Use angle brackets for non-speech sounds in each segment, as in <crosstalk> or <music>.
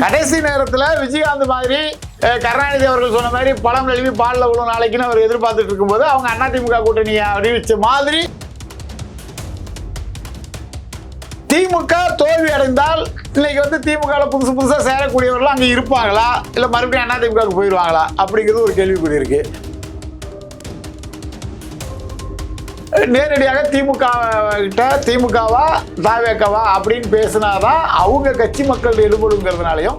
கடைசி நேரத்துல விஜயகாந்த் மாதிரி கருணாநிதி அவர்கள் சொன்ன மாதிரி பழம் நழுவி பால்ல விழும் நாளைக்குன்னு அவர் எதிர்பார்த்துட்டு இருக்கும்போது அவங்க அதிமுக கூட்டணியை அறிவிச்ச மாதிரி திமுக தோல்வி அடைந்தால் இன்னைக்கு வந்து திமுக புதுசு புதுசா சேரக்கூடியவர்கள் அங்க இருப்பாங்களா? இல்ல மறுபடியும் அதிமுகவுக்கு போயிடுவாங்களா அப்படிங்கிறது ஒரு கேள்விக்குறி இருக்கு. நேரடியாக திமுக கிட்ட திமுகவா தாவேக்கவா அப்படின்னு பேசினாதான் அவங்க கட்சி மக்கள் எடுபடுங்கிறதுனாலையும்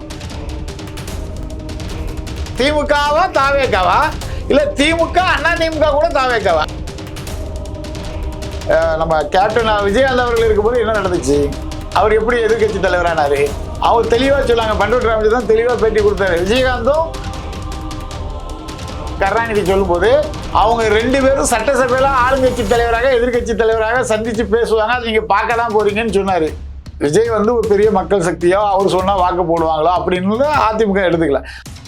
திமுகவா தாவேக்கவா? இல்ல திமுக அண்ணா திமுக கூட தாவேக்கவா? நம்ம கேப்டன் விஜயகாந்த் அவர்கள் இருக்கும்போது என்ன நடந்துச்சு? அவர் எப்படி எதிர்க்கட்சி தலைவரானாரு? அவர் தெளிவா சொல்லாங்க பண்ருட்டி ராமஜி தான் தெளிவா பேட்டி கொடுத்தாரு. விஜயகாந்தும் கருணாநிதி சொல்லும்போது அவங்க ரெண்டு பேரும் சட்டசபையில ஆளுங்கட்சி தலைவராக எதிர்க்கட்சி தலைவராக சந்திச்சு பேசுவாங்க. அது நீங்க பார்க்க தான் போறீங்கன்னு சொன்னாரு. விஜய் வந்து ஒரு பெரிய மக்கள் சக்தியோ அவர் சொன்னா வாக்கு போடுவாங்களோ அப்படின்னு அதிமுக எடுத்துக்கல.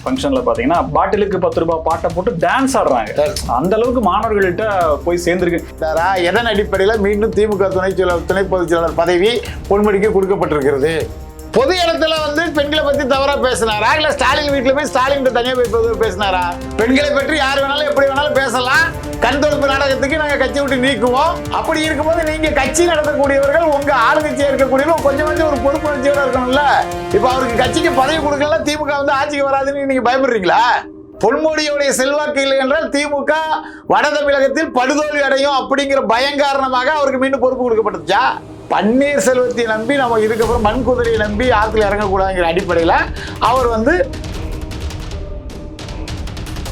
ஃபங்க்ஷன்ல பாத்தீங்கன்னா பாட்டிலுக்கு பத்து ரூபாய் பாட்டை போட்டு டான்ஸ் ஆடுறாங்க. அந்த அளவுக்கு மாணவர்கள்ட்ட போய் சேர்ந்திருக்கு. சாரா எதன் அடிப்படையில் மீண்டும் திமுக துணை செயலாளர் துணை பொதுச் செயலாளர் பதவி பொன்முடிக்கு கொடுக்கப்பட்டிருக்கிறது? பொது இடத்துல வந்து பெண்களை பத்தி தவறா பேசினாரா? இல்ல ஸ்டாலின் வீட்டுல போய் ஸ்டாலின் தனியா போய் பேசினாரா? பெண்களை பற்றி யார் வேணாலும் எப்படி வேணாலும் பேசலாம். கண் தொடுப்பு நாடகத்துக்கு நாங்க கட்சி விட்டு நீக்குவோம். அப்படி இருக்கும்போது நீங்க கட்சி நடத்தக்கூடியவர்கள் உங்க ஆளுங்கட்சியா இருக்கக்கூடியவர்கள் கொஞ்சம் கொஞ்சம் ஒரு பொறுப்புணர்ச்சியோட இருக்கணும்ல? இப்ப அவருக்கு கட்சிக்கு பதவி கொடுக்கல திமுக வந்து ஆட்சிக்கு வராதுன்னு நீங்க பயப்படுறீங்களா? பொன்முடியுடைய செல்வாக்கு இல்லை என்றால் திமுக வட தமிழகத்தில் படுதோல்வி அடையும் அப்படிங்கிற பயம் காரணமாக அவருக்கு மீண்டும் பொறுப்பு கொடுக்கப்பட்டுச்சா? பன்னீர் செல்வத்தை நம்பி நம்ம இதுக்கப்புறம் மண் குதிரையை நம்பி ஆற்றுல இறங்கக்கூடாதுங்கிற அடிப்படையில் அவர் வந்து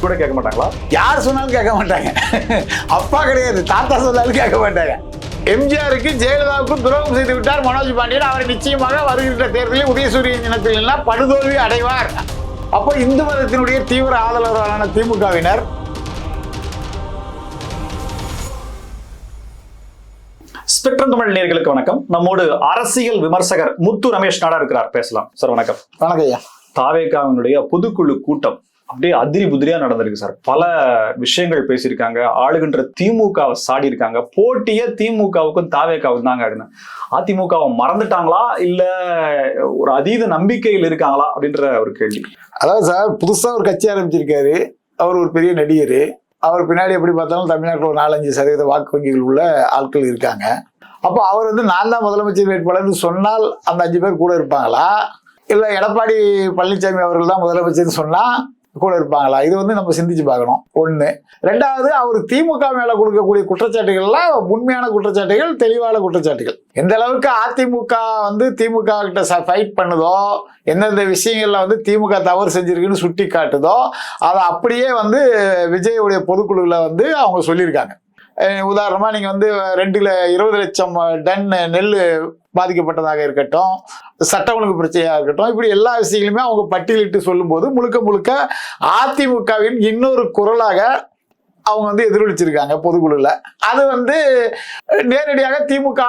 கூட கேட்க மாட்டாங்களா? யார் சொன்னாலும் கேட்க மாட்டாங்க. அப்பா கிடையாது. தாத்தா சொன்னாலும் கேட்க மாட்டாங்க. எம்ஜிஆருக்கு ஜெயலலிதாவுக்கும் துரோகம் செய்து விட்டார் மனோஜ் பாண்டியன். அவர் நிச்சயமாக வருகின்ற தேர்தலில் உதயசூரியன் இனத்தில் படுதோல்வி அடைவார். அப்போ இந்து மதத்தினுடைய தீவிர ஆதரவாளரான திமுகவினர் ஸ்பெக்ட்ரம் தமிழ் நேர்களுக்கு வணக்கம். நம்மோடு அரசியல் விமர்சகர் முத்து ரமேஷ் நாடா இருக்கிறார். பேசலாம். சார் வணக்கம். வணக்கம் ஐயா. தாவேகாவினுடைய பொதுக்குழு கூட்டம் அப்படியே அதிரி புதிரியா நடந்திருக்கு சார். பல விஷயங்கள் பேசியிருக்காங்க. ஆளுகின்ற திமுகவை சாடி இருக்காங்க போட்டிய திமுகவுக்கும் தாவேகாவுக்கும் தாங்க அப்படின்னு அதிமுகவை மறந்துட்டாங்களா? இல்ல ஒரு அதீத நம்பிக்கையில் இருக்காங்களா? அப்படின்ற ஒரு கேள்வி. அதாவது சார் புதுசாக ஒரு கட்சி ஆரம்பிச்சிருக்காரு. அவர் ஒரு பெரிய நடிகர். அவர் பின்னாடி எப்படி பார்த்தாலும் தமிழ்நாட்டில் ஒரு நாலஞ்சு சதவீத வாக்கு வங்கிகள் உள்ள ஆட்கள் இருக்காங்க. அப்போ அவர் வந்து நான் தான் முதலமைச்சர் வேட்பாளர்னு சொன்னால் அந்த அஞ்சு பேர் கூட இருப்பாங்களா? இல்லை எடப்பாடி பழனிசாமி அவர்கள் தான் முதலமைச்சர்னு சொன்னால் கூட இருப்பாங்களா? இது வந்து நம்ம சிந்திச்சு பார்க்கணும். ஒன்று ரெண்டாவது அவர் திமுக மேலே கொடுக்கக்கூடிய குற்றச்சாட்டுகள்லாம் உண்மையான குற்றச்சாட்டுகள் தெளிவான குற்றச்சாட்டுகள். எந்த அளவுக்கு அதிமுக வந்து திமுக கிட்ட ஃபைட் பண்ணுதோ எந்தெந்த விஷயங்கள்ல வந்து திமுக தவறு செஞ்சிருக்குன்னு சுட்டி காட்டுதோ அதை அப்படியே வந்து விஜயுடைய பொதுக்குழுவில் வந்து அவங்க சொல்லியிருக்காங்க. உதாரணமாக உதாரணமா நீங்க வந்து ரெண்டுல இருபது லட்சம் டன் நெல் பாதிக்கப்பட்டதாக இருக்கட்டும் சட்ட ஒழுங்கு பிரச்சனையாக இருக்கட்டும் இப்படி எல்லா விஷயங்களுமே அவங்க பட்டியலிட்டு சொல்லும்போது முழுக்க முழுக்க அதிமுகவின் இன்னொரு குரலாக அவங்க வந்து எதிரொலிச்சிருக்காங்க பொதுக்குழுல. அது வந்து நேரடியாக திமுக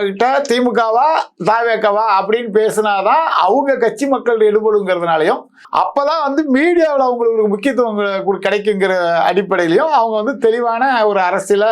கிட்ட திமுகவா தாவேக்கவா அப்படின்னு பேசினாதான் அவங்க கட்சி மக்கள் எடுபடுங்கிறதுனாலையும் அப்பதான் வந்து மீடியாவில் அவங்களுக்கு ஒரு முக்கியத்துவம் கிடைக்குங்கிற அடிப்படையிலையும் அவங்க வந்து தெளிவான ஒரு அரசியல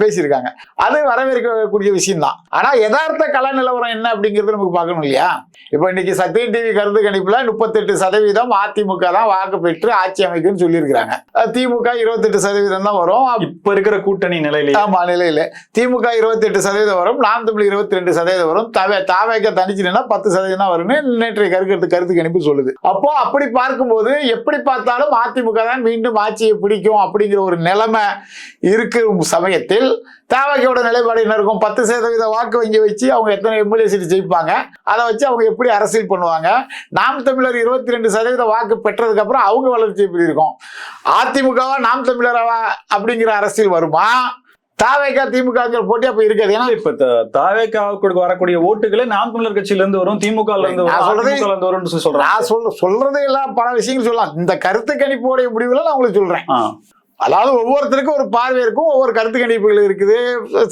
பேசியிருக்காங்க. அது வரவேற்கக்கூடிய விஷயம் தான் ஆனா யதார்த்த கல நிலவரம் என்ன அப்படிங்கிறது நமக்கு பார்க்கணும் இல்லையா? இப்போ இன்னைக்கு சத்தியம் டிவி கருத்து கணிப்புல முப்பத்தெட்டு சதவீதம் அதிமுக தான் வாக்கு பெற்று ஆட்சி அமைக்கும்னு சொல்லியிருக்கிறாங்க. திமுக இருபத்தெட்டு சதவீதம் தான் வரும். இப்ப இருக்கிற கூட்டணி நிலையிலேயே ஆமா நிலையில. திமுக இருபத்தி எட்டு சதவீதம் வரும். நாம் தமிழ் இருபத்தி ரெண்டு சதவீதம் வரும். தவே தாவேக்க தனிச்சுனா பத்து சதவீதம் தான் வரும்னு நேற்றைய கருத்து கருத்து கணிப்பு சொல்லுது. அப்போ அப்படி பார்க்கும்போது எப்படி பார்த்தாலும் அதிமுக தான் மீண்டும் ஆட்சியை பிடிக்கும் அப்படிங்கிற ஒரு நிலைமை இருக்கும் சமயத்தில் தாவகையோட நிலைப்பாடு என்ன இருக்கும்? பத்து சதவீத வாக்கு வங்கி வச்சு அவங்க எத்தனை எம்எல்ஏ சீட்டு ஜெயிப்பாங்க? அதை வச்சு அவங்க எப்படி அரசியல் பண்ணுவாங்க? நாம் தமிழர் இருபத்தி ரெண்டு சதவீத வாக்கு பெற்றதுக்கு அப்புறம் அவங்க வளர்ச்சி எப்படி இருக்கும்? அதிமுகவா நாம் தமிழரவா அப்படிங்கிற அரசியல் வருமா? தாவேக்கா திமுகங்கிற போட்டி அப்ப இருக்காது. ஏன்னா இப்ப தாவேக்காவுக்கு வரக்கூடிய ஓட்டுகளே நாம் தமிழர் கட்சியில இருந்து வரும் திமுக இருந்து வரும் சொல்றாங்க. நான் சொல்ற சொல்றதே எல்லாம் பல விஷயங்கள் சொல்லலாம். இந்த கருத்து கணிப்போடைய முடிவுல நான் உங்களுக்கு சொல்றேன். அதாவது ஒவ்வொருத்தருக்கும் ஒரு பார்வை இருக்கும் ஒவ்வொரு கருத்து கணிப்புகள் இருக்குது.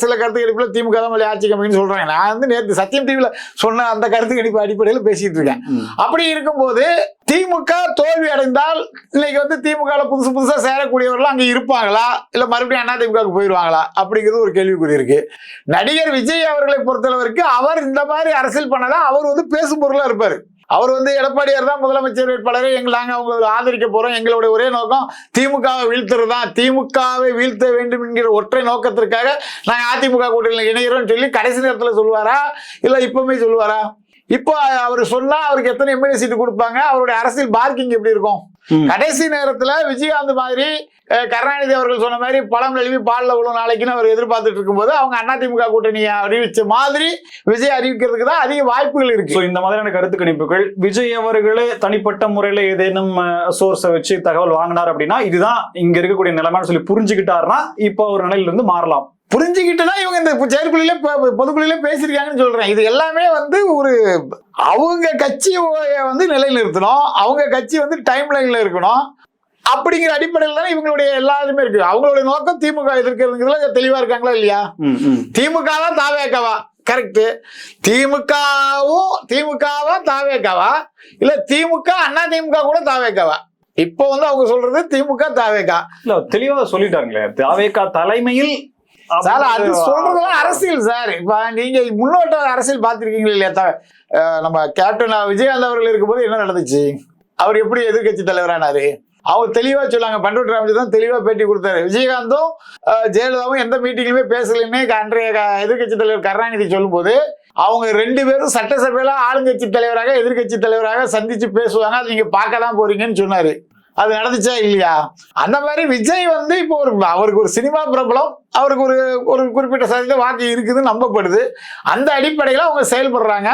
சில கருத்து கணிப்புல திமுக தான் மொழி ஆட்சி கமின்னு சொல்றாங்க. நான் வந்து நேற்று சத்தியம் டிவில சொன்ன அந்த கருத்து கணிப்பு அடிப்படையில் பேசிட்டு இருக்கேன். அப்படி இருக்கும்போது திமுக தோல்வி அடைந்தால் இன்னைக்கு வந்து திமுக புதுசு புதுசா சேரக்கூடியவர்கள் அங்க இருப்பாங்களா? இல்ல மறுபடியும் அதிமுகவுக்கு போயிடுவாங்களா அப்படிங்கிறது ஒரு கேள்விக்குறி இருக்கு. நடிகர் விஜய் அவர்களை பொறுத்தளவிற்கு அவர் இந்த மாதிரி அரசியல் பண்ணதான் அவர் வந்து பேசும் பொருளா இருப்பாரு. அவர் வந்து எடப்பாடியார் தான் முதலமைச்சர் வேட்பாளர். எங்களாங்க அவங்க ஆதரிக்க போறோம். எங்களுடைய ஒரே நோக்கம் திமுகவை வீழ்த்துறது தான். திமுகவை வீழ்த்த வேண்டும் என்கிற ஒற்றை நோக்கத்திற்காக நாங்கள் அதிமுக கூட்டணியில் இணைகிறோம்னு சொல்லி கடைசி நேரத்தில் சொல்லுவாரா? இல்லை இப்பவுமே சொல்லுவாரா? இப்போ அவர் சொன்னா அவருக்கு எத்தனை எம்எல்ஏ சீட்டு கொடுப்பாங்க? அவருடைய அரசியல் பார்க்கிங் எப்படி இருக்கும்? கடைசி நேரத்துல விஜயகாந்த் மாதிரி கருணாநிதி அவர்கள் சொன்ன மாதிரி பழம் நழுவி பால்ல விழும் நாளைக்குன்னு அவர் எதிர்பார்த்துட்டு இருக்கும்போது அவங்க அதிமுக கூட்டணியை அறிவிச்ச மாதிரி விஜய் அறிவிக்கிறதுக்கு தான் அதிக வாய்ப்புகள் இருக்கு. சோ இந்த மாதிரியான கருத்து கணிப்புகள் விஜய் அவர்களே தனிப்பட்ட முறையில ஏதேனும் சோர்ஸை வச்சு தகவல் வாங்கினார் அப்படின்னா இதுதான் இங்க இருக்கக்கூடிய நிலைமைன்னு சொல்லி புரிஞ்சுக்கிட்டாருன்னா இப்போ ஒரு நிலையில இருந்து மாறலாம். புரிஞ்சுக்கிட்டுதான் இவங்க இந்த செயற்குழுல பொதுக்குழுல பேசியிருக்காங்கன்னு சொல்றேன். இது எல்லாமே வந்து ஒரு அவங்க கட்சியை வந்து நிலைநிறுத்தணும். அவங்க கட்சி வந்து டைம் லைன்ல இருக்கணும். அப்படிங்கிற அடிப்படையில் தானே இவங்களுடைய எல்லாருமே இருக்கு. அவங்களுடைய நோக்கம் திமுக எதிர்க்கிறதுங்கிறதுல தெளிவா இருக்காங்களா இல்லையா. திமுக தான் தாவேக்காவா? கரெக்ட் திமுகவும் திமுகவா தாவேக்காவா? இல்ல திமுக அண்ணா திமுக கூட தாவேக்காவா? இப்போ வந்து அவங்க சொல்றது திமுக தாவேக்கா. இல்ல தெளிவா சொல்லிட்டாங்களே. தாவேகா தலைமையில் சார் அது சொல்றதெல்லாம் அரசியல் சார். இப்ப நீங்க முன்னோட்ட அரசியல் பார்த்திருக்கீங்களா இல்லையா? நம்ம கேப்டன் விஜயகாந்த் அவர்கள் இருக்கும்போது என்ன நடந்துச்சு? அவர் எப்படி எதிர்க்கட்சி தலைவரானாரு? அவர் தெளிவா சொல்லாங்க பண்ருட்டி ராமஜி தான் தெளிவா பேட்டி கொடுத்தாரு. விஜயகாந்தும் ஜெயலலிதாவும் எந்த மீட்டிங்லுமே பேசலைன்னு அன்றைய எதிர்க்கட்சி தலைவர் கருணாநிதி சொல்லும்போது அவங்க ரெண்டு பேரும் சட்டசபையில ஆளுங்கட்சி தலைவராக எதிர்க்கட்சி தலைவராக சந்திச்சு பேசுவாங்க. அது நீங்க பார்க்க தான் போறீங்கன்னு சொன்னாரு. அது நடந்துச்சா இல்லையா? அந்த மாதிரி விஜய் வந்து இப்போ ஒரு அவருக்கு ஒரு சினிமா பிரபலம். அவருக்கு ஒரு ஒரு குறிப்பிட்ட சதவீத வாக்கு இருக்குதுன்னு நம்பப்படுது. அந்த அடிப்படையில் அவங்க செயல்படுறாங்க.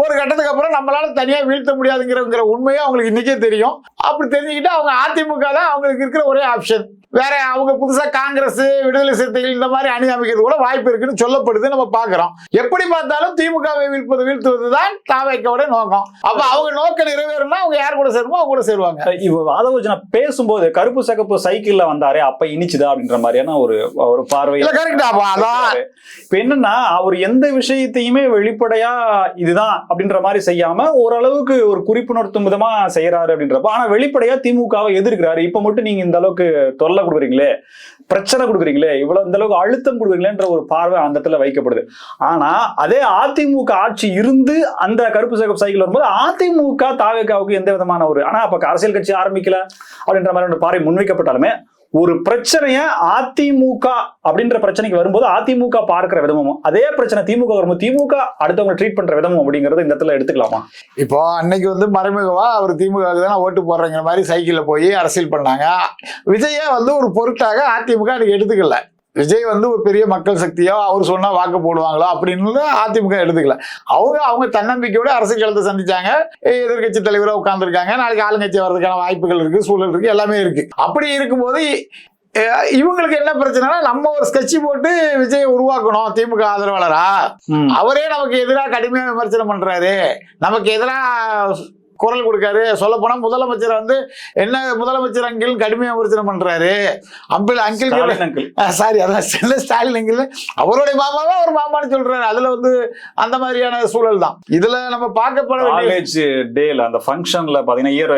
ஒரு கட்டத்துக்கு அப்புறம் நம்மளால தனியாக வீழ்த்த முடியாதுங்கிறங்கிற உண்மையை அவங்களுக்கு இன்றைக்கே தெரியும். அப்படி தெரிஞ்சுக்கிட்டு அவங்க அதிமுக தான் அவங்களுக்கு இருக்கிற ஒரே ஆப்ஷன் வேற அவங்க புதுசாக காங்கிரஸ் விடுதலை சிறுத்தைகள் இந்த மாதிரி அணி அமைக்கிறது கூட வாய்ப்பு இருக்குன்னு சொல்லப்படுது நம்ம பார்க்குறோம். எப்படி பார்த்தாலும் திமுகவை வீழ்ப்பது வீழ்த்துவது தான் தாவைக்கோட நோக்கம். அப்போ அவங்க நோக்கம் நிறைவேறும்னா அவங்க யார் கூட சேருமோ அவங்க கூட சேருவாங்க. இவ ஆதவஜனா பேசும்போது கருப்பு சகப்பு சைக்கிளில் வந்தாரே அப்போ இனிச்சுதா அப்படின்ற மாதிரியான ஒரு ஒரு பா பார்வை அதான். இப்ப என்னன்னா அவர் எந்த விஷயத்தையுமே வெளிப்படையா இதுதான் அப்படின்ற மாதிரி செய்யாம ஓரளவுக்கு ஒரு குறிப்புணர்த்தும் விதமா செய்யறாரு அப்படின்றப்ப ஆனா வெளிப்படையா திமுகவை எதிர்க்கிறாரு. இப்ப மட்டும் நீங்க இந்த அளவுக்கு தொல்லை கொடுக்குறீங்களே பிரச்சனை கொடுக்குறீங்களே இவ்வளவு இந்த அளவுக்கு அழுத்தம் கொடுக்குறீங்களேன்ற ஒரு பார்வை அந்த இடத்துல வைக்கப்படுது. ஆனா அதே அதிமுக ஆட்சி இருந்து அந்த கருப்பு சகப்பு சைக்கிள் வரும்போது அதிமுக தாவேக்காவுக்கு எந்த விதமான ஒரு ஆனா அப்ப அரசியல் கட்சி ஆரம்பிக்கல அப்படின்ற மாதிரி ஒரு பார்வை முன்வைக்கப்பட்டாலுமே ஒரு பிரச்சனைய அதிமுக அப்படின்ற பிரச்சனைக்கு வரும்போது அதிமுக பார்க்கிற விதமும் அதே பிரச்சனை திமுக வரும்போது திமுக அடுத்தவங்க ட்ரீட் பண்ற விதமும் அப்படிங்கறது இந்த இடத்துல எடுத்துக்கலாமா? இப்போ அன்னைக்கு வந்து மறைமுகமா அவர் திமுக தானே ஓட்டு போடுறங்கிற மாதிரி சைக்கிள்ல போய் அரசியல் பண்ணாங்க. விஜய வந்து ஒரு பொருட்டாக அதிமுக அன்னைக்கு எடுத்துக்கல. விஜய் வந்து ஒரு பெரிய மக்கள் சக்தியோ அவர் சொன்னா வாக்கு போடுவாங்களோ அப்படின்னு அதிமுக எடுத்துக்கல. அவங்க அவங்க தன்னம்பிக்கையோட அரசியல் களத்தை சந்திச்சாங்க. எதிர்கட்சி தலைவராக உட்கார்ந்துருக்காங்க. நாளைக்கு ஆளுங்கட்சி வர்றதுக்கான வாய்ப்புகள் இருக்கு சூழல் இருக்கு எல்லாமே இருக்கு. அப்படி இருக்கும்போது இவங்களுக்கு என்ன பிரச்சனைனா நம்ம ஒரு ஸ்கெட்ச் போட்டு விஜய் உருவாக்கணும் திமுக ஆதரவாளரா? அவரே நமக்கு எதிராக கடுமையா விமர்சனம் பண்றாரு. நமக்கு எதிராக குரல் கொடுக்காரு. சொல்ல போனா முதலமைச்சர் வந்து என்ன முதலமைச்சர் அங்கிள் கடுமையா விமர்சனம் பண்றாரு. Humble uncle. சாரி அதான் ஸ்டாலின் அங்கிள். அவருடைய மாமாவா ஒரு மாமான்னு சொல்றாரு. அதுல வந்து அந்த மாதிரியான சூழல் தான். இதுல நம்ம பார்க்கப்பட காலேஜ் டேல அந்த ஃபங்க்ஷன்ல பாத்தீங்கன்னா இயர்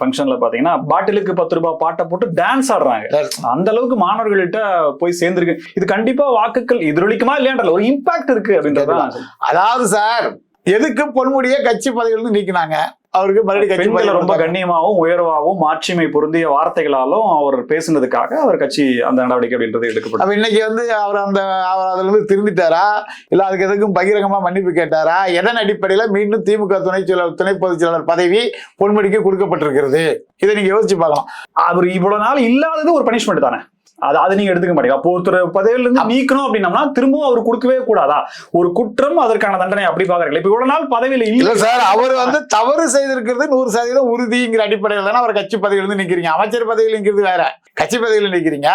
ஃபங்க்ஷன்ல பாத்தீங்கன்னா பாட்டிலுக்கு பத்து ரூபாய் பாட்டை போட்டு டான்ஸ் ஆடுறாங்க. அந்த அளவுக்கு மாணவர்கள்ட்ட போய் சேர்ந்திருக்கு. இது கண்டிப்பா வாக்குகள் எதிரொலிக்குமா இல்லையான்ற ஒரு இம்பாக்ட் இருக்கு அப்படின்றதான் அதாவது சார் எதுக்கு பொன்முடிய கட்சி பதவியிலிருந்து நீக்கினாங்க? அவருக்கு மறுபடியும் கட்சி ரொம்ப. கண்ணியமாகவும் உயர்வாகவும் மாட்சிமை பொருந்திய வார்த்தைகளாலும் அவர் பேசுனதுக்காக அவர் கட்சி அந்த நடவடிக்கை அப்படின்றது எடுக்கப்படும் அப்ப இன்னைக்கு வந்து அவர் அந்த அவர் அதுல இருந்து திருந்திட்டாரா? இல்ல அதுக்கு எதுக்கும் பகிரங்கமா மன்னிப்பு கேட்டாரா? எதன் அடிப்படையில மீண்டும் திமுக துணை செயலாளர் துணை பொதுச் செயலாளர் பதவி பொன்முடிக்கு கொடுக்கப்பட்டிருக்கிறது? இதை நீங்க யோசிச்சு பார்க்கலாம். அவர் இவ்வளவு நாள் இல்லாதது ஒரு பனிஷ்மெண்ட் தானே? அது அது நீங்க எடுத்துக்க மாட்டீங்க. அப்போ ஒருத்தர் பதவியில இருந்து நீக்கணும் அப்படின்னம்னா திரும்பவும் அவர் கொடுக்கவே கூடாதா? ஒரு குற்றம் அதற்கான தண்டனை அப்படி பாக்குறீங்க இப்ப இவ்வளவு நாள் பதவியில இல்ல. இல்ல சார் அவர் வந்து தவறு செய்திருக்கிறது நூறு சதவீதம் உறுதிங்கிற அடிப்படையில் தானே அவர் கட்சி பதவியில இருந்து நிக்கிறீங்க. அமைச்சர் பதவியில் நிக்கிறது வேற. கட்சி பதவியில நிக்கிறீங்க.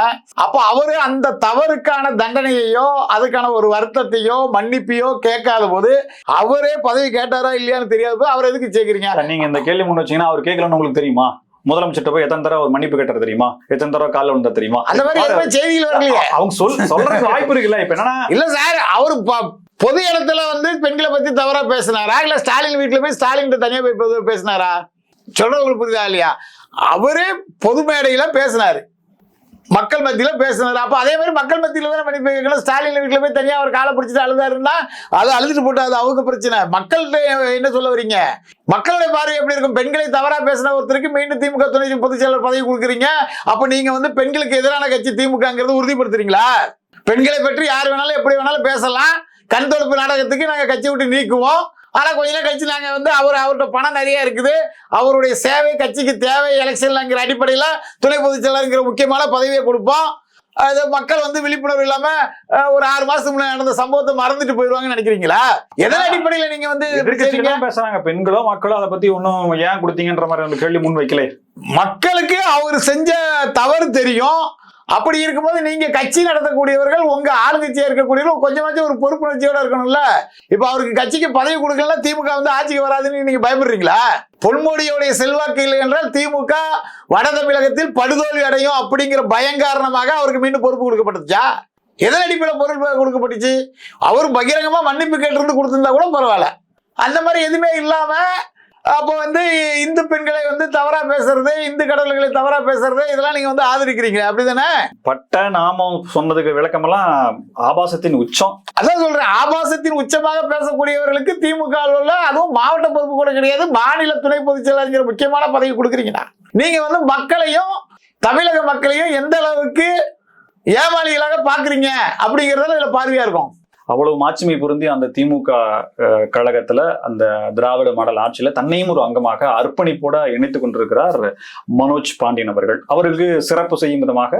அப்போ அவரு அந்த தவறுக்கான தண்டனையையோ அதுக்கான ஒரு வருத்தத்தையோ மன்னிப்பையோ கேட்காத போது அவரே பதவி கேட்டாரா இல்லையான்னு தெரியாத போது அவர் எதுக்கு சேர்க்கிறீங்க? நீங்க இந்த கேள்வி முன் வச்சீங்கன்னா அவர் கேட்கலன்னு உங்களுக்கு தெரியுமா? முதலமைச்சர்ட்ட போய் எத்தனை தடவை ஒரு மன்னிப்பு கேட்டார் தெரியுமா? எத்தனை தடவை காலில் விழுந்தா தெரியுமா? அந்த மாதிரி செய்திகள் வரலையே. அவங்க சொல் சொல்றதுக்கு வாய்ப்பு இருக்குல்ல. இப்ப என்னன்னா இல்ல சார் அவரு பொது இடத்துல வந்து பெண்களை பத்தி தவறா பேசினாரா? இல்ல ஸ்டாலின் வீட்டுல போய் ஸ்டாலின் தனியா போய் பேசினாரா? சொல்றது உங்களுக்கு புரியுதா இல்லையா? அவரே பொது மேடையில பேசினாரு. மக்கள் மத்தியில பேசினார் அப்ப அதே மாதிரி மக்கள் மத்தியில தான் மன்னிப்பு ஸ்டாலின் வீட்டுல போய் தனியா அவர் காலை பிடிச்சிட்டு அழுதாருன்னா அது அழுதுட்டு போட்டு அது அவங்க பிரச்சனை. மக்கள்கிட்ட என்ன சொல்ல வரீங்க? மக்களுடைய பார்வை எப்படி இருக்கும்? பெண்களை தவறா பேசின ஒருத்தருக்கு மீண்டும் திமுக துணை பொதுச் செயலர் பதவி கொடுக்குறீங்க. அப்ப நீங்க வந்து பெண்களுக்கு எதிரான கட்சி திமுகங்கிறது உறுதிப்படுத்துறீங்களா? பெண்களை பற்றி யார் வேணாலும் எப்படி வேணாலும் பேசலாம். கண் தொடுப்பு நாடகத்துக்கு நாங்க கட்சி விட்டு நீக்குவோம். ஆனா கொஞ்ச நேரம் கழிச்சு நாங்க வந்து அவர் அவர்கிட்ட பணம் நிறைய இருக்குது. அவருடைய சேவை கட்சிக்கு தேவை எலெக்ஷன்லங்கிற அடிப்படையில துணை பொதுச் செயலருங்கிற முக்கியமான பதவியை கொடுப்போம். அது மக்கள் வந்து விழிப்புணர்வு இல்லாம ஒரு ஆறு மாசத்துக்கு முன்னாடி நடந்த சம்பவத்தை மறந்துட்டு போயிருவாங்கன்னு நினைக்கிறீங்களா? எதன் அடிப்படையில நீங்க வந்து பேசுறாங்க? பெண்களோ மக்களோ அதை பத்தி ஒன்னும் ஏன் கொடுத்தீங்கன்ற மாதிரி கேள்வி முன் வைக்கல மக்களுக்கு அவர் செஞ்ச தவறு தெரியும். அப்படி இருக்கும்போது நீங்க கட்சி நடத்தக்கூடியவர்கள் உங்க ஆளுங்கட்சியா இருக்கக்கூடியவர்கள் கொஞ்சமாச்சும் ஒரு பொறுப்புணர்ச்சியோட இருக்கணும்ல? இப்ப அவருக்கு கட்சிக்கு பதவி கொடுக்கல திமுக வந்து ஆட்சிக்கு வராதுன்னு நீங்க பயப்படுறீங்களா? பொன்முடியுடைய செல்வாக்கு இல்லை என்றால் திமுக வட தமிழகத்தில் படுதோல்வி அடையும் அப்படிங்கிற பயம் காரணமாக அவருக்கு மீண்டும் பொறுப்பு கொடுக்கப்பட்டுச்சா? எதன் அடிப்படையில் பொருள் கொடுக்கப்பட்டுச்சு? அவர் பகிரங்கமா மன்னிப்பு கேட்டிருந்து கொடுத்திருந்தா கூட பரவாயில்ல. அந்த மாதிரி எதுவுமே இல்லாம அப்போ வந்து இந்து பெண்களை வந்து தவறா பேசுறது இந்து கடவுள்களை தவறா பேசுறது இதெல்லாம் நீங்க வந்து ஆதரிக்கிறீங்க. அப்படிதானே? பட்ட நாமம் சொன்னதுக்கு விளக்கமெல்லாம் ஆபாசத்தின் உச்சம். அதான் சொல்றேன். ஆபாசத்தின் உச்சமாக பேசக்கூடியவர்களுக்கு திமுக உள்ள அதுவும் மாவட்ட பொறுப்பு கூட கிடையாது. மாநில துணை பொதுச் செயலாளர் முக்கியமான பதவி கொடுக்குறீங்கன்னா நீங்க வந்து மக்களையும் தமிழக மக்களையும் எந்த அளவுக்கு ஏமாளிகளாக பாக்குறீங்க அப்படிங்கறதுல இதுல பார்வையா இருக்கும். அவ்வளவு மாட்சிமை பொருந்தி அந்த திமுக கழகத்துல அந்த திராவிட மாடல் ஆட்சியில தன்னையும் ஒரு அங்கமாக அர்ப்பணிப்போட இணைத்துக் கொண்டிருக்கிறார் மனோஜ் பாண்டியன் அவர்கள். அவருக்கு சிறப்பு செய்யும் விதமாக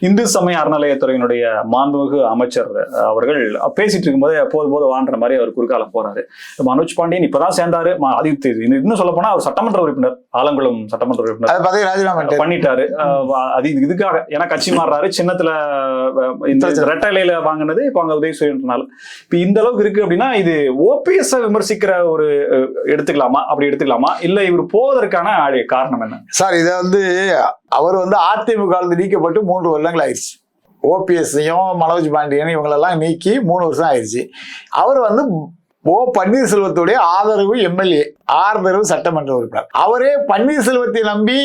இந்து சமய அறநிலையத்துறையினுடைய மாண்புமிகு அமைச்சர் அவர்கள் பேசிட்டு இருக்கும்போது போது போது வான்ற மாதிரி அவர் குறுக்கால போறாரு. மனோஜ் பாண்டியன் இப்பதான் சேர்ந்தாரு. அது இன்னும் சொல்ல போனா அவர் சட்டமன்ற உறுப்பினர் ஆலங்குளம் சட்டமன்ற உறுப்பினர். ராஜினாமா பண்ணிட்டாரு. அது இது- இதுக்காக ஏன்னா கட்சி மாறுறாரு. சின்னத்துல இந்த சரி, சரி. ரெட்டை இலையில வாங்கினது இப்ப அங்க உதயசூரியன்றனால இப்ப இந்த அளவுக்கு இருக்கு அப்படின்னா இது ஓபிஎஸ் விமர்சிக்கிற ஒரு எடுத்துக்கலாமா? அப்படி எடுத்துக்கலாமா? இல்ல இவர் போவதற்கான காரணம் என்ன? சார் இதை வந்து அவர் வந்து அதிமுக நீக்கப்பட்டு மூன்று வருடங்கள் ஆயிடுச்சு. ஓபிஎஸ்ஸையும் மனோஜ் பாண்டியன் இவங்களெல்லாம் நீக்கி மூணு வருஷம் ஆயிடுச்சு. அவர் வந்து ஓ பன்னீர்செல்வத்துடைய ஆதரவு எம்எல்ஏ ஆதரவு சட்டமன்ற உறுப்பினர். அவரே பன்னீர்செல்வத்தை நம்பி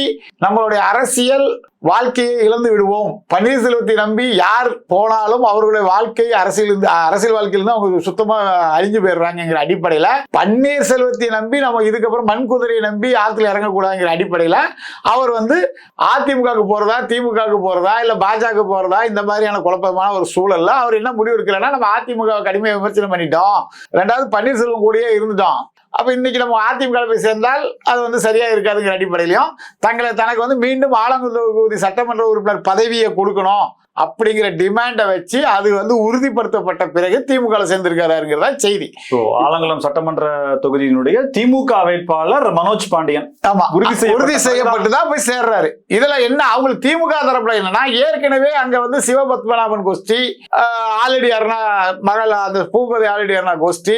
நம்மளுடைய அரசியல் வாழ்க்கையை இழந்து விடுவோம். பன்னீர்செல்வத்தை நம்பி யார் போனாலும் அவர்களுடைய வாழ்க்கை அரசியல் இருந்து அரசியல் வாழ்க்கையிலிருந்து அவங்க சுத்தமா அழிஞ்சு போயிடுறாங்கிற அடிப்படையில பன்னீர்செல்வத்தை நம்பி நம்ம இதுக்கப்புறம் மண் குதிரையை நம்பி ஆற்றுல இறங்கக்கூடாதுங்கிற அடிப்படையில அவர் வந்து அதிமுகவுக்கு போறதா திமுகவுக்கு போறதா இல்ல பாஜக போறதா இந்த மாதிரியான குழப்பமான ஒரு சூழல்ல அவர் என்ன முடிவு எடுக்கிறாருன்னா நம்ம அதிமுக கடுமையாக விமர்சனம் பண்ணிட்டோம். ரெண்டாவது பன்னீர்செல்வம் கூடயே இருந்துட்டோம். அப்ப இன்னைக்கு நம்ம அதிமுக போய் சேர்ந்தால் அது வந்து சரியா இருக்காதுங்கிற அடிப்படையிலையும் தங்களை தனக்கு வந்து மீண்டும் ஆலங்குடி சட்டமன்ற உறுப்பினர் பதவியை கொடுக்கணும் அப்படிங்கிற டிமாண்டை வச்சு அது வந்து உறுதிப்படுத்தப்பட்ட பிறகு திமுக சேர்ந்திருக்காருங்கிறதா செய்தி. ஆலங்குளம் சட்டமன்ற தொகுதியினுடைய திமுக வேட்பாளர் மனோஜ் பாண்டியன் ஆமா. உறுதி உறுதி செய்யப்பட்டு தான் போய் சேர்றாரு. இதுல என்ன அவங்களுக்கு திமுக தரப்புல என்னன்னா ஏற்கனவே அங்க வந்து சிவபத்மநாபன் கோஷ்டி ஆலடி அருணா மகள் அந்த பூபதி ஆலடி அருணா கோஷ்டி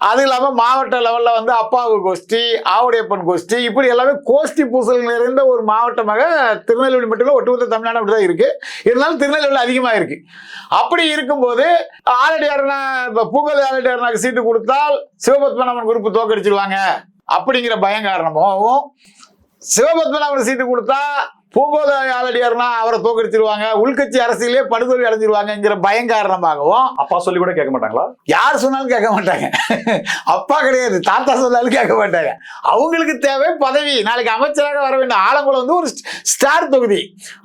அது இல்லாமல் மாவட்ட லெவலில் வந்து அப்பாவு கோஷ்டி ஆவுடையப்பன் கோஷ்டி இப்படி எல்லாமே கோஷ்டி பூசல் நிறைந்த ஒரு மாவட்டமாக திருநெல்வேலி மட்டும் ஒட்டுமொத்த தமிழ்நாடு அப்படிதான் இருக்குது இருந்தாலும் திருநெல்வேலி அதிகமாக இருக்குது அப்படி இருக்கும்போது ஆலடி இப்போ பூங்கல் ஆலடியாரனாக்கு சீட்டு கொடுத்தால் சிவபத்மநாபன் குரூப் தோக்கடிச்சிருவாங்க. அப்படிங்கிற பயம் காரணமாகவும் சிவபத்மநாபன் சீட்டு கொடுத்தா பூங்கோத ஆலடியார்னா அவரை தோக்கடிச்சிருவாங்க உள்கட்சி அரசியலே படுதோல்வி அடைஞ்சிருவாங்கங்கிற பயம் காரணமாகவும் அப்பா சொல்லி கூட கேட்க மாட்டாங்களா? யார் சொன்னாலும் கேட்க மாட்டாங்க. அப்பா கிடையாது தாத்தா சொன்னாலும் கேட்க மாட்டாங்க. அவங்களுக்கு தேவை பதவி. நாளைக்கு அமைச்சராக வர வேண்டும் ஆலங்குளம் வந்து ஒரு ஸ்டார் தொகுதி.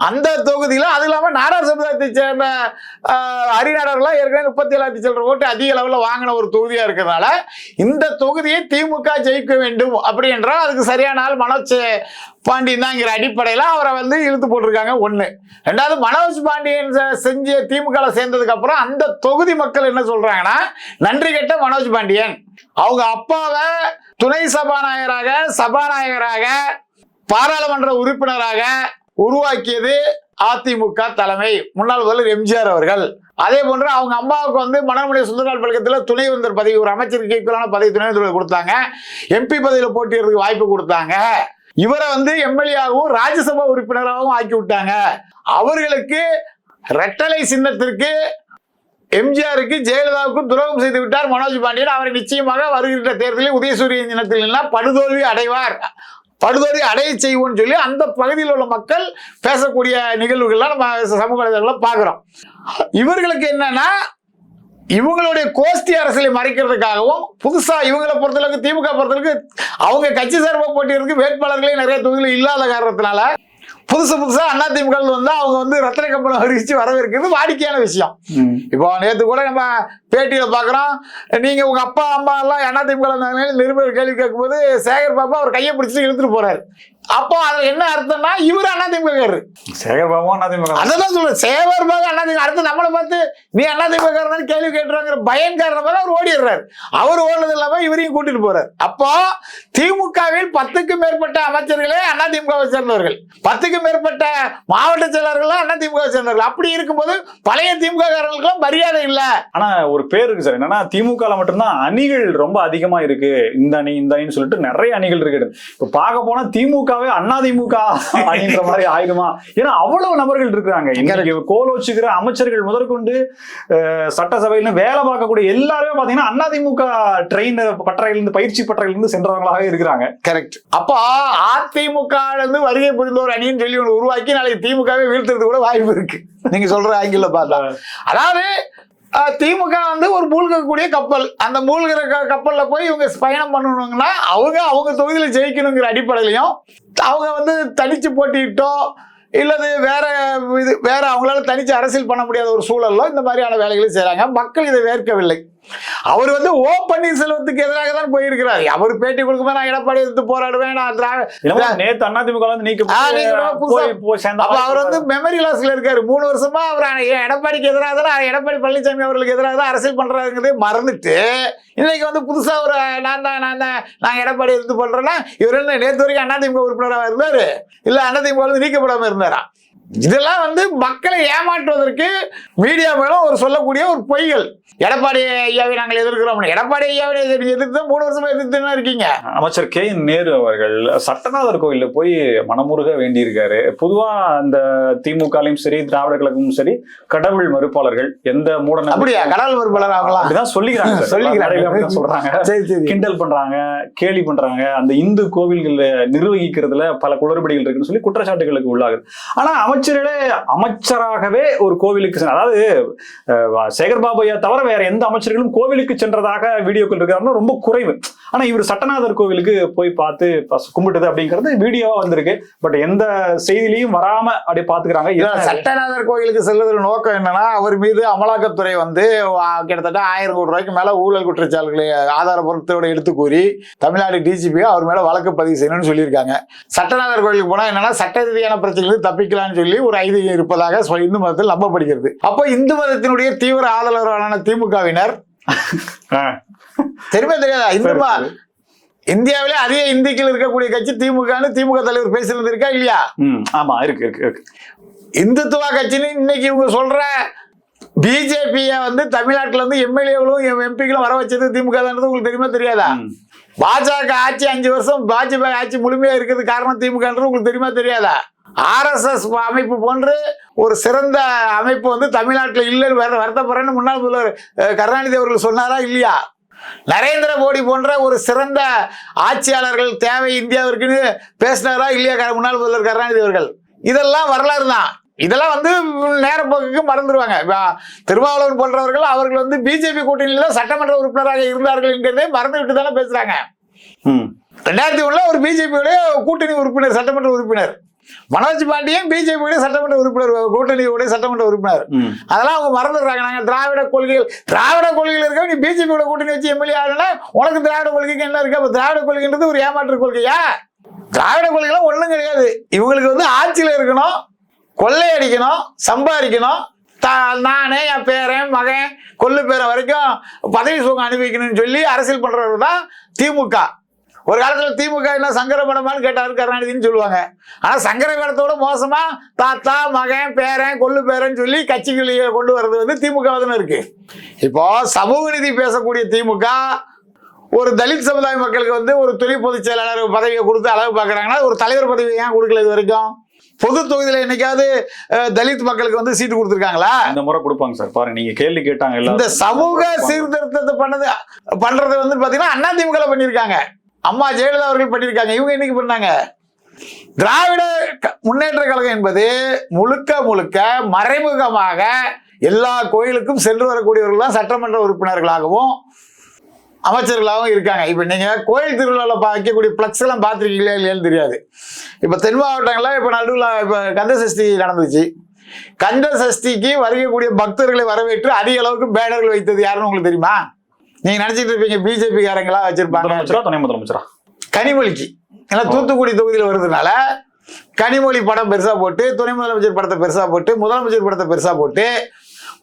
அந்த தொகுதியில அது இல்லாம நாடார் சமுதாயத்தை சேர்ந்த அரிநாடர்லாம் ஏற்கனவே முப்பத்தி ஏழாயிரத்தி சில்லற ஓட்டு அதிக அளவில் வாங்கின ஒரு தொகுதியா இருக்கிறதுனால இந்த தொகுதியை திமுக ஜெயிக்க வேண்டும் அப்படி என்றால் அதுக்கு சரியான ஆள் மனோஜ் பாண்டியன் அடிப்படையில் அவரை வந்து இழுத்து போட்டிருக்காங்க. ஒன்று ரெண்டாவது மனோஜ் பாண்டியன் செஞ்ச திமுக சேர்ந்ததுக்கு அப்புறம் அந்த தொகுதி மக்கள் என்ன சொல்றாங்கன்னா நன்றி கெட்ட மனோஜ் பாண்டியன். அவங்க அப்பாவை துணை சபாநாயகராக சபாநாயகராக பாராளுமன்ற உறுப்பினராக உருவாக்கியது அதிமுக தலைமை. முன்னாள் முதல்வர் எம்ஜிஆர் அவர்கள். அதே போன்று அவங்க அம்மாவுக்கு வந்து மனமுடைய சுந்தரால் பழக்கத்தில் துணைவேந்தர் பதவி ஒரு அமைச்சருக்கு ஈக்குவலான பதவி துணைவேந்தர் கொடுத்தாங்க. எம்பி பதவியில் போட்டியிடுறதுக்கு வாய்ப்பு கொடுத்தாங்க. இவரை வந்து எம்எல்ஏவும் ராஜ்யசபா உறுப்பினராகவும் ஆக்கி விட்டாங்க அவர்களுக்கு ரெட்டலை சின்னத்திற்கு எம்ஜிஆருக்கு ஜெயலலிதாவுக்கும் துரோகம் செய்து விட்டார் மனோஜ் பாண்டியன். அவரை நிச்சயமாக வருகின்ற தேர்தலில் உதயசூரியன் சின்னத்தில் நின்னா படுதோல்வி அடைவார். படுதோல்வி அடைய செய்வோம்னு சொல்லி அந்த பகுதியில் உள்ள மக்கள் பேசக்கூடிய நிகழ்வுகள்லாம் நம்ம சமூக வலைதளங்களில் பார்க்குறோம். இவர்களுக்கு என்னன்னா இவங்களுடைய கோஷ்டி அரசியலை மறைக்கிறதுக்காகவும் புதுசா இவங்களை பொறுத்தளவுக்கு திமுக பொறுத்தளவுக்கு அவங்க கட்சி சார்பாக போட்டியிருக்கு வேட்பாளர்களே நிறைய தொகுதியில் இல்லாத காரணத்தினால புதுசு புதுசா அதிமுக வந்து அவங்க வந்து ரத்தன கம்பளம் அறிவிச்சு வரவேற்கிறது வாடிக்கையான விஷயம். இப்போ நேத்து கூட நம்ம பேட்டியில பாக்குறோம் நீங்க உங்க அப்பா அம்மா எல்லாம் அதிமுக நிருபர் கேள்வி கேட்கும்போது சேகர் பாப்பா அவர் கையை பிடிச்சிட்டு இழுத்துட்டு போறாரு அப்போ அதுல என்ன அர்த்தம்னா இவர் அதிமுக சேகர் பாபுவும் அதிமுக அதான் சொல்றேன். சேவர் பாக அதிமுக அடுத்து நம்மளை பார்த்து நீ அதிமுக காரன் கேள்வி கேட்டுறாங்கிற பயன் காரணமாக அவர் ஓடிடுறாரு. அவர் ஓடுறது இல்லாம இவரையும் கூட்டிட்டு போறாரு. அப்போ திமுகவில் பத்துக்கும் மேற்பட்ட அமைச்சர்களே அதிமுகவை சேர்ந்தவர்கள். பத்துக்கும் மேற்பட்ட மாவட்ட செயலாளர்களும் அதிமுகவை சேர்ந்தவர்கள். அப்படி இருக்கும்போது பழைய திமுக காரர்களுக்கெல்லாம் மரியாதை இல்லை. ஆனா ஒரு பேர் இருக்கு சார். என்னன்னா திமுக மட்டும்தான் அணிகள் ரொம்ப அதிகமா இருக்கு. இந்த அணி இந்த அணின்னு சொல்லிட்டு நிறைய அணிகள் இருக்கு. இப்ப பார்க்க போனா திமுகவே அண்ணா திமுக அணின்ற மாதிரி ஆயிடுமா? ஏன்னா அவ்வளவு நபர்கள் இருக்கிறாங்க. இன்னைக்கு கோல் வச்சுக்கிற அமைச்சர்கள் முதற்கொண்டு சட்டசபையில வேலை பார்க்கக்கூடிய எல்லாருமே பாத்தீங்கன்னா அண்ணா திமுக ட்ரெயின் பட்டறையிலிருந்து பயிற்சி பட்டறையிலிருந்து சென்றவங்களாவே இருக்கிறாங்க. கரெக்ட். அப்போ அதிமுக இருந்து வருகை புரிந்த ஒரு அணின்னு சொல்லி ஒன்று உருவாக்கி நாளைக்கு திமுகவை வீழ்த்துறது கூட வாய்ப்பு இருக்கு. நீங்க சொல்ற ஆங்கில பார்த்தா. அதாவது திமுக வந்து ஒரு மூழ்கக்கூடிய கப்பல். அந்த மூழ்கிற க- போய் இவங்க பயணம் பண்ணணுங்கன்னா அவங்க அவங்க தொகுதியில் ஜெயிக்கணுங்கிற அடிப்படையிலையும் அவங்க வந்து தனிச்சு போட்டியிட்டோ இல்லது வேற இது வேற அவங்களால தனிச்சு அரசியல் பண்ண முடியாத ஒரு சூழலோ இந்த மாதிரியான வேலைகளை செய்கிறாங்க மக்கள் இதை வேர்க்கவில்லை. அவர் வந்து ஓ பன்னீர்செல்வத்துக்கு எதிராக தான் போயிருக்கிறார். அவர் பேட்டி கொடுக்கும்போது நான் எடப்பாடி எதிர்த்து போராடுவேன் நான் திராவிட என்னமோ நேத்து அண்ணா திமுக வந்து நீக்க அப்ப அவர் வந்து மெமரி லாஸ்ல இருக்காரு. மூணு வருஷமா அவர் எடப்பாடிக்கு எதிராக தான் எடப்பாடி பழனிசாமி அவர்களுக்கு எதிராக தான் அரசியல் பண்றாங்கிறதே மறந்துட்டு இன்னைக்கு வந்து புதுசா ஒரு நான் தான் நான் தான் நாங்க எடப்பாடி எடுத்து பண்றோம்னா இவர் என்ன நேத்து வரைக்கும் அதிமுக உறுப்பினராக இருந்தாரு? இல்ல அதிமுக நீக்கப்படாம இருந்தாரா? இதெல்லாம் வந்து மக்களை ஏமாற்றுவதற்கு மீடியா மூலம் ஒரு சொல்லக்கூடிய ஒரு பொய்கள். எடப்பாடி ஐயாவை நாங்கள் எதிர்க்கிறோம். எடப்பாடி ஐயாவை எதிர்- எதிர்த்து தான் மூணு வருஷமா எதிர்த்து இருக்கீங்க. அமைச்சர் கே நேரு அவர்கள் சட்டநாதர் கோயில்ல போய் மனமுருக வேண்டியிருக்காரு. பொதுவா அந்த திமுகலையும் சரி திராவிட கழகமும் சரி கடவுள் மறுப்பாளர்கள் எந்த மூட அப்படியா? கடல் மறுப்பாளர் ஆகலாம் அப்படிதான் சொல்லிக்கிறாங்க. <laughs> சொல்லிக்கிறாங்க. சொல்றாங்க. கிண்டல் பண்றாங்க கேலி பண்றாங்க. அந்த இந்து கோவில்களை நிர்வகிக்கிறதுல பல குளறுபடிகள் இருக்குன்னு சொல்லி குற்றச்சாட்டுகளுக்கு உள்ளாகுது. ஆனா அமைச்சர்களே அமைச்சராகவே ஒரு கோவிலுக்கு அதாவது சேகர் பாபையா தவிர வேற எந்த அமைச்சர்களும் கோவிலுக்கு சென்றதாக வீடியோக்கள் இருக்கிறாருன்னா ரொம்ப குறைவு. ஆனா இவர் சட்டநாதர் கோவிலுக்கு போய் பார்த்து கும்பிட்டது அப்படிங்கிறது வீடியோவா வந்திருக்கு. பட் எந்த செய்திலையும் வராம அப்படியே பாத்துக்கிறாங்க சட்டநாதர் கோயிலுக்கு செல்வதற்கு நோக்கம் என்னன்னா அவர் மீது அமலாக்கத்துறை வந்து கிட்டத்தட்ட ஆயிரம் கோடி ரூபாய்க்கு மேல ஊழல் குற்றச்சாட்டுகளை ஆதாரபுரத்தோட எடுத்து கூறி தமிழ்நாடு டிஜிபி அவர் மேல வழக்கு பதிவு செய்யணும்னு சொல்லியிருக்காங்க. சட்டநாதர் கோயிலுக்கு போனா என்னன்னா சட்ட ரீதியான பிரச்சனைகளுக்கு தப்பிக்கலாம்னு சொல்லி ஒரு ஐதீகம் இருப்பதாக இந்து மதத்தில் நம்பப்படுகிறது அப்போ இந்து மதத்தினுடைய தீவிர ஆதரவாளரான திமுகவினர். தெரியுமா தெரியாதா இந்து சரி, ம- சரி. இந்தியாவிலே அதிக இந்துக்கள் இருக்கக்கூடிய கட்சி திமுகன்னு திமுக தலைவர் பேசினது இருக்கா இல்லையா ஆமா இருக்கு இருக்கு இருக்கு இந்துத்துவ கட்சின்னு இன்னைக்கு இவங்க சொல்ற பிஜேபியை வந்து தமிழ்நாட்டுல இருந்து எம்எல்ஏகளும் எம்பிக்களும் வர வச்சது திமுக தானது உங்களுக்கு தெரியுமா தெரியாதா. பாஜக ஆட்சி அஞ்சு வருஷம் பாஜக ஆட்சி முழுமையா இருக்கிறது காரணம் திமுகன்றது உங்களுக்கு தெரியுமா தெரியாதா ஆர்எஸ்எஸ் அமைப்பு போன்று ஒரு சிறந்த அமைப்பு வந்து தமிழ்நாட்டில் இல்லைன்னு வர வருத்தப்படுறேன்னு முன்னாள் முதல்வர் கருணாநிதி அவர்கள் சொன்னாரா இல்லையா? நரேந்திர மோடி போன்ற ஒரு சிறந்த ஆட்சியாளர்கள் தேவை இந்தியாவிற்குன்னு பேசினாரா இல்லையா முன்னாள் முதல்வர் கருணாநிதி அவர்கள்? இதெல்லாம் வரலாறு தான். இதெல்லாம் வந்து நேரப்போக்குக்கு மறந்துடுவாங்க திருமாவளவன் போன்றவர்கள் அவர்கள் வந்து பிஜேபி கூட்டணியில தான் சட்டமன்ற உறுப்பினராக இருந்தார்கள் என்கிறதே மறந்து விட்டு தானே பேசுறாங்க. ரெண்டாயிரத்தி ஒண்ணுல ஒரு பிஜேபியோட கூட்டணி உறுப்பினர் சட்டமன்ற உறுப்பினர். மனோஜ் பாண்டியன் பிஜேபியோட சட்டமன்ற உறுப்பினர் கூட்டணியோட சட்டமன்ற உறுப்பினர். அதெல்லாம் அவங்க மறந்துடுறாங்க. நாங்க திராவிட கொள்கைகள் திராவிட கொள்கைகள் இருக்க? நீ பிஜேபியோட கூட்டணி வச்சு எம்எல்ஏ ஆகலன்னா உனக்கு திராவிட கொள்கைக்கு என்ன இருக்கு? அப்ப திராவிட கொள்கைன்றது ஒரு ஏமாற்று கொள்கையா? திராவிட கொள்கைலாம் ஒண்ணும் கிடையாது. இவங்களுக்கு வந்து ஆட்சியில இருக்கணும் கொள்ளையடிக்கணும் சம்பாதிக்கணும். தா- நானே என் பேரன் மகன் கொள்ளு பேரன் வரைக்கும் பதவி சுகம் அனுபவிக்கணும்னு சொல்லி அரசியல் பண்றவர் தான் திமுக. ஒரு காலத்துல திமுக என்ன சங்கர படமான்னு கேட்டாரு கருணாநிதினு சொல்லுவாங்க. ஆனா சங்கர படத்தோட மோசமா தாத்தா மகன் பேரன் கொள்ளு பேரன் சொல்லி கட்சிகளை கொண்டு வர்றது வந்து திமுக தானே இருக்கு. இப்போ சமூக நீதி பேசக்கூடிய திமுக ஒரு தலித் சமுதாய மக்களுக்கு வந்து ஒரு துணை பொதுச் செயலாளர் பதவியை கொடுத்து அளவு பார்க்குறாங்கன்னா ஒரு தலைவர் பதவி ஏன் கொடுக்கல இது வரைக்கும்? பொது தொகுதியில் என்னைக்காவது தலித் மக்களுக்கு வந்து சீட்டு கொடுத்துருக்காங்களா? இந்த முறை கொடுப்பாங்க சார். பாருங்க நீங்க கேள்வி கேட்டாங்க இந்த. சமூக. சீர்திருத்தத்தை பண்ணது பண்றது வந்து பாத்தீங்கன்னா அண்ணா திமுக பண்ணியிருக்காங்க. அம்மா ஜெயலலிதா அவர்கள் பண்ணியிருக்காங்க. இவங்க என்னைக்கு பண்ணாங்க? திராவிட க- முன்னேற்ற கழகம் என்பது முழுக்க முழுக்க மறைமுகமாக எல்லா கோயிலுக்கும் சென்று வரக்கூடியவர்கள் தான் சட்டமன்ற உறுப்பினர்களாகவும் அமைச்சர்களாகவும் இருக்காங்க. இப்போ நீங்கள் கோயில் திருவிழாவில் பார்க்கக்கூடிய ஃப்ளக்ஸ் எல்லாம் பார்த்துருக்கீங்களா இல்லையான்னு தெரியாது. இப்போ தென் மாவட்டங்களில் இப்போ நடுவில் இப்போ கந்த சஷ்டி நடந்துச்சு. கந்த சஷ்டிக்கு வருகக்கூடிய பக்தர்களை வரவேற்று அதிக அளவுக்கு பேனர்கள் வைத்தது யாருன்னு உங்களுக்கு தெரியுமா? நீங்க நினைச்சிட்டு இருப்பீங்க பிஜேபி காரங்களா வச்சிருப்பாங்க. துணை முதலமைச்சரா? கனிமொழிக்கு. ஏன்னா தூத்துக்குடி தொகுதியில் வருதுனால கனிமொழி படம் பெருசா போட்டு துணை முதலமைச்சர் படத்தை பெருசா போட்டு முதலமைச்சர் படத்தை பெருசா போட்டு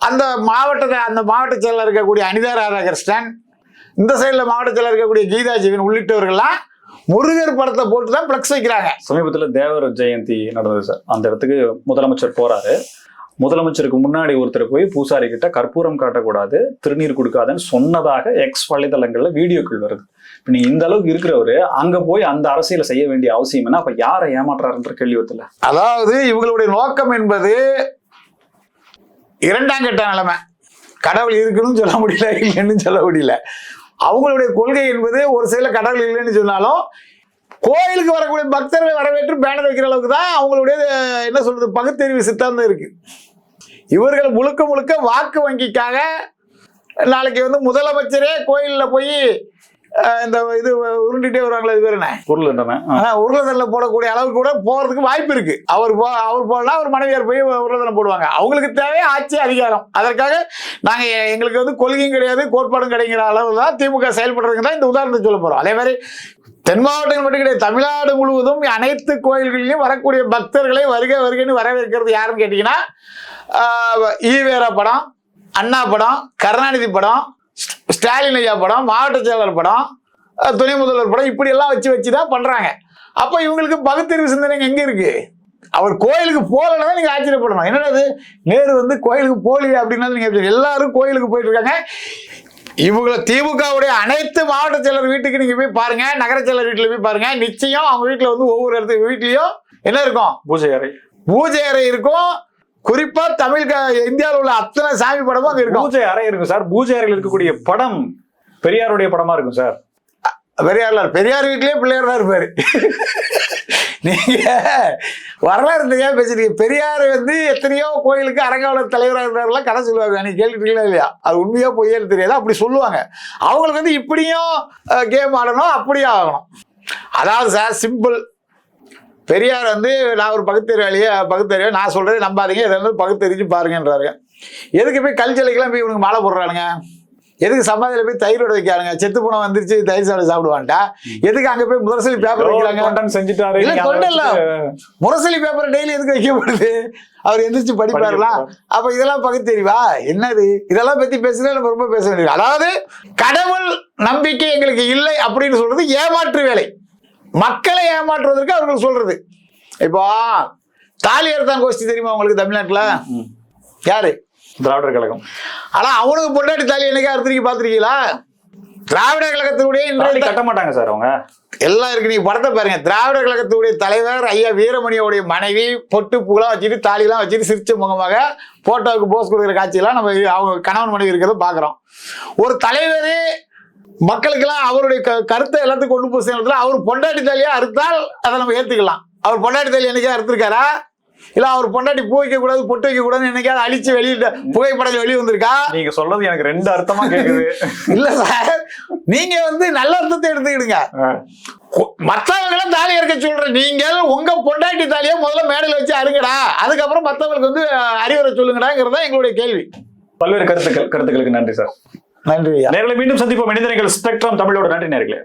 அந்த மாவட்டத்தை அந்த மாவட்ட செயலர் இருக்கக்கூடிய அனிதா ராதாகிருஷ்ணன் இந்த சைடில் மாவட்ட செயலர் இருக்கக்கூடிய கீதா ஜீவன் உள்ளிட்டவர்கள்லாம் முருகர் படத்தை போட்டு தான் ஃப்ளக்ஸ் வைக்கிறாங்க. சமீபத்துல தேவர் ஜெயந்தி நடந்தது சார். அந்த இடத்துக்கு முதலமைச்சர் போறாரு. முதலமைச்சருக்கு முன்னாடி ஒருத்தர் போய் பூசாரி கிட்ட கற்பூரம் காட்டக்கூடாது திருநீர் கொடுக்காதுன்னு சொன்னதாக எக்ஸ் வலைதளங்கள்ல வீடியோக்கள் வருது. இப்போ நீ இந்த அளவுக்கு இருக்கிறவரு அங்க போய் அந்த அரசியலை செய்ய வேண்டிய அவசியம் என்ன? அப்ப யாரை ஏமாற்றுறாருன்ற கேள்வி வருதுல அதாவது இவங்களுடைய நோக்கம் என்பது இரண்டாம் கட்ட நிலைமை. கடவுள் இருக்குன்னு சொல்ல முடியல இல்லைன்னு சொல்ல முடியல. அவங்களுடைய கொள்கை என்பது ஒரு சில கடவுள் இல்லைன்னு சொன்னாலும் கோயிலுக்கு வரக்கூடிய பக்தர்களை வரவேற்று பேனர் வைக்கிற அளவுக்கு தான் அவங்களுடைய என்ன சொல்றது பகுத்தறிவு சித்தாந்தம் இருக்கு. இவர்கள் முழுக்க முழுக்க வாக்கு வங்கிக்காக நாளைக்கு வந்து முதலமைச்சரே கோயிலில் போய் இந்த இது உருண்டிட்டே வருவாங்களே இது பேர் என்ன? பொருள் என்னன்னா ஆனா உருளைதல்ல போடக்கூடிய அளவுக்கு கூட போறதுக்கு வாய்ப்பு இருக்கு. அவர் போ அவர் போடலாம் அவர் மனைவியார் போய் உருளைதலம் போடுவாங்க. அவங்களுக்கு தேவை ஆட்சி அதிகாரம். அதற்காக நாங்க எ- எங்களுக்கு வந்து கொள்கையும் கிடையாது கோட்பாடும் கிடைக்கிற அளவு தான் திமுக செயல்படுறதுக்கு தான் இந்த உதாரணத்தை சொல்ல போறோம். அதே மாதிரி தென் மாவட்டங்கள் மட்டும் கிடையாது தமிழ்நாடு முழுவதும் அனைத்து கோயில்களிலும் வரக்கூடிய பக்தர்களை வருக வருகைன்னு வரவேற்கிறது யாருன்னு கேட்டீங்கன்னா ஈவேரா படம் அண்ணா படம் கருணாநிதி படம் ஸ்டாலின் ஐயா படம் மாவட்ட செயலாளர் படம் துணை முதல்வர் படம் இப்படி எல்லாம் வச்சு வச்சு தான் பண்றாங்க. அப்ப இவங்களுக்கு பகுத்தறிவு சிந்தனை எங்க இருக்கு? அவர் கோயிலுக்கு போகலன்னா நீங்கள் நீங்க ஆச்சரியப்படணும். என்னது நேரு வந்து கோயிலுக்கு போகலையே அப்படின்னா நீங்க எல்லாரும் கோயிலுக்கு போயிட்டு இருக்காங்க? இவங்க திமுகவுடைய அனைத்து மாவட்ட செயலர் வீட்டுக்கு நீங்க போய் பாருங்க. நகர செயலர் வீட்டுல போய் பாருங்க. நிச்சயம் அவங்க வீட்டுல வந்து ஒவ்வொரு இடத்து வீட்லயும் என்ன இருக்கும்? பூஜை அறை. பூஜை அறை இருக்கும். குறிப்பா தமிழ் இந்தியாவுல உள்ள அத்தனை சாமி படமும் அங்க இருக்கும். பூஜை அறை இருக்கும் சார். பூஜை அறையில் இருக்கக்கூடிய படம் பெரியாருடைய படமா இருக்கும் சார். பெரியார் பெரியார் வீட்லயே பிள்ளையார் தான் இருப்பாரு. நீங்க வரலாறு தெரியாம பேசுறீங்க பெரியார் வந்து எத்தனையோ கோயிலுக்கு அரங்காவலர் தலைவராக இருந்தாரெல்லாம் கதை சொல்லுவாங்க. நீங்க கேள்விப்பட்டீங்களா இல்லையா? அது உண்மையா பொய்யான்னு தெரியாது? அப்படி சொல்லுவாங்க. அவங்களுக்கு வந்து இப்படியும் கேம் ஆடணும் அப்படியும் ஆகணும். அதாவது சார் சிம்பிள் பெரியார் வந்து நான் ஒரு பகுத்தறிவாளியே பகுத்தறிவு நான் சொல்றது நம்பாதீங்க இதை வந்து பகுத்தறிஞ்சு பாருங்கன்றாரு எதுக்கு போய் கல்ச்சலைக்கெல்லாம் போய் இவனுக்கு மாலை போடுறானுங்க? எதுக்கு சமாதியில போய் தயிரோட வைக்கிறாங்க செத்து போன வந்துருச்சு தயிர் சாப்பிட சாப்பிடுவான்டா? எதுக்கு அங்க போய் முரசொலி பேப்பர் வைக்கிறாங்க? செஞ்சுட்டாரு இல்ல, முரசொலி பேப்பர் டெய்லி எதுக்கு வைக்கப்படுது அவர் எந்திரிச்சு படிப்பாருலாம் அப்ப இதெல்லாம் பகுத்தறிவா? என்னது? இதெல்லாம் பத்தி பேசுறது நம்ம ரொம்ப பேச வேண்டியது. அதாவது கடவுள் நம்பிக்கை எங்களுக்கு இல்லை அப்படின்னு சொல்றது ஏமாற்று வேலை. மக்களை ஏமாற்றுவதற்கு அவர்கள் சொல்றது. இப்போ தாலி அறுத்தான் கோஷ்டி தெரியுமா உங்களுக்கு தமிழ்நாட்டுல. யாரு? திராவிடர் கழகம். ஆனா அவனுக்கு பொண்டாட்டி தாலி என்னைக்கா அறுத்துறீங்க பாத்திருக்கீங்களா? திராவிட கழகத்தினுடைய இன்றைய கட்ட மாட்டாங்க சார் அவங்க. எல்லாம் இருக்கு நீங்க படத்தை பாருங்க. திராவிட கழகத்துடைய தலைவர் ஐயா வீரமணியோடைய மனைவி பொட்டு பூலாம் வச்சுட்டு தாலிலாம் வச்சுட்டு சிரிச்ச முகமாக போட்டோவுக்கு போஸ் கொடுக்குற காட்சியெல்லாம் நம்ம அவங்க கணவன் மனைவி இருக்கிறத பார்க்குறோம் ஒரு தலைவர் மக்களுக்கெல்லாம் அவருடைய கருத்தை எல்லாத்துக்கும் கொண்டு போய் சேர்ந்ததுல அவர் பொண்டாட்டி தாலியா அறுத்தால் அதை நம்ம ஏற்றுக்கலாம் அவர் பொண்டாட்டி தாலி என்னைக்கா அறுத்திருக்காரா? இல்ல அவர் பொண்டாட்டி பூ வைக்க கூடாது பொட்டு வைக்க கூடாதுன்னு என்னைக்காவது அழிச்சு வெளியிட்ட புகைப்படம் வெளியே வந்திருக்கா? நீங்க சொல்றது எனக்கு ரெண்டு அர்த்தமா கேக்குது. <laughs> இல்ல சார். நீங்க வந்து நல்ல அர்த்தத்தை எடுத்துக்கிடுங்க. மற்றவங்களும் தாலி இருக்க சொல்ற நீங்கள் உங்க பொண்டாட்டி தாலியை முதல்ல மேடையில் வச்சு அருங்கடா அதுக்கப்புறம் மற்றவங்களுக்கு வந்து அறிவுரை சொல்லுங்கடாங்கிறது எங்களுடைய கேள்வி. பல்வேறு கருத்துக்கள் கருத்துக்களுக்கு நன்றி சார். நன்றி ஐயா நேர்களை மீண்டும் சந்திப்போம். மனிதர்கள் ஸ்பெக்ட்ரம் தமிழோட நன்றி நேர்களே.